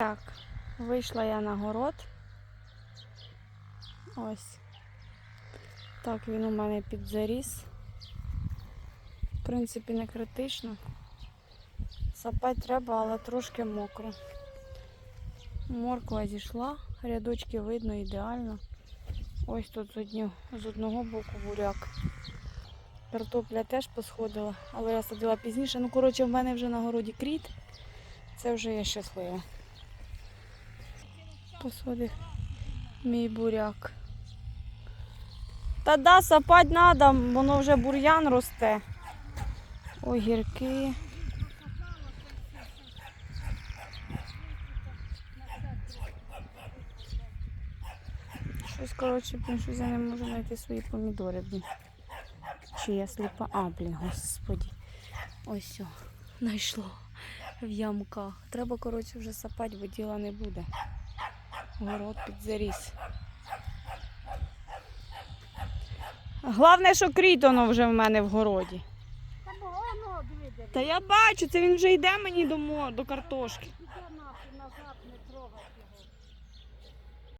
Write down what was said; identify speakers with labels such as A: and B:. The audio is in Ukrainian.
A: Так, вийшла я на город. Ось. Так, він у мене підзаріс. В принципі, не критично. Сапати треба, але трошки мокро. Морква зійшла, рядочки видно ідеально. Ось тут з, одні, з одного боку буряк. Картопля теж посходила, але я садила пізніше. Ну, коротше, в мене вже на городі кріт. Це вже я щаслива. Посходив мій буряк. Та да, сапать треба, воно вже бур'ян росте. Огірки. Щось, коротше, щось я не можу знайти свої помідори. Чи я сліпа? А, блін, господі. Ось о, знайшло в ямках. Треба, коротше, вже сапати, бо діла не буде. Город підзаріс. Головне, що крітоно вже в мене в городі.
B: Та
A: я бачу, це він вже йде мені до, до картошки.